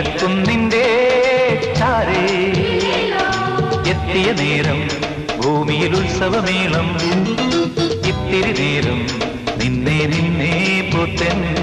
നിന്റെ എത്തിയ നേരം ഭൂമിയിൽ ഉത്സവമേളം. ഇത്തിരി നേരം നിന്നെ നിന്നെ പുത്തൻ